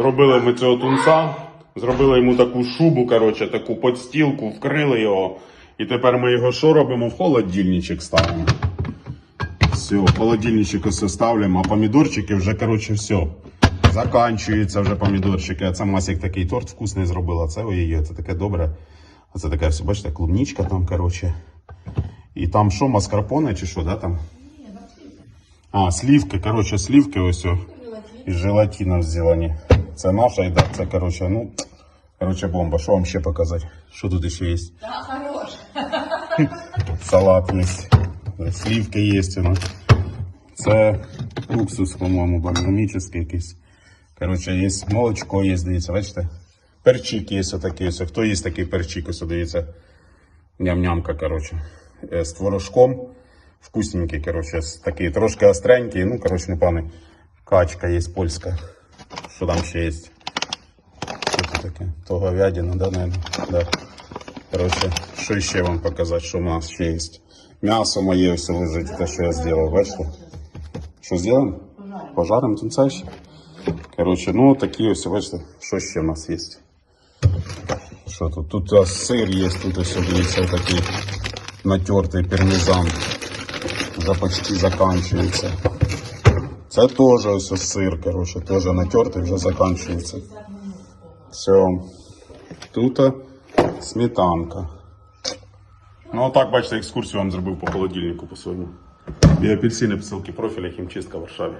Зробили ми цього тунца, зробили йому таку шубу, коротше, таку подстілку, вкрили його. І тепер ми його що робимо? В холодильничок ставимо. Все, в холодильничок все ставимо, а помідорчики вже, коротше, все. Заканчуються вже помідорчики. А це Масік такий торт вкусний зробила. Це ой, це таке добре. А це таке все, бачите, клубничка там, коротше. І там що, маскарпоне чи що, да, там? А, слівки, коротше, слівки ось о, із желатином зроблені. Це наша їда, це, коротше, ну, коротше, бомба. Що вам ще показати? Що тут ще є? Да, хорош. Салат є. Слівки є. Ну. Це уксус, по-моєму, бальзамічний якийсь. Коротше, є молочко, є, дивіться, бачите? Перчик є отакий. Ось. Хто їсть такий перчик, ось, дивіться. Ням-нямка, коротше. Е, З творожком. Вкусненький, коротше, з такий трошки остренький. Ну, коротше, не пане. Качка є польська. Що там ще є? Що це таке? То говядина, да, наверное? Да. Коротше, що ще вам показати, що у нас ще є? М'ясо моє все лежить, те, що я зробив, бачите? Що зробимо? Пожаримо тунця ще. Коротше, ну такі ось, бачите, що ще в нас є. Що тут? Тут у нас сир є, тут ось дивіться, такий натертий пармезан. Вже почти закінчується. Це теж ось сир, коротше, теж натертий, вже закінчується. Все. Тут сметанка. Ну, так, бачите, екскурсію вам зробив по холодильнику по своєму. І апельсини, посилки профіля, хімчистка в Варшаві.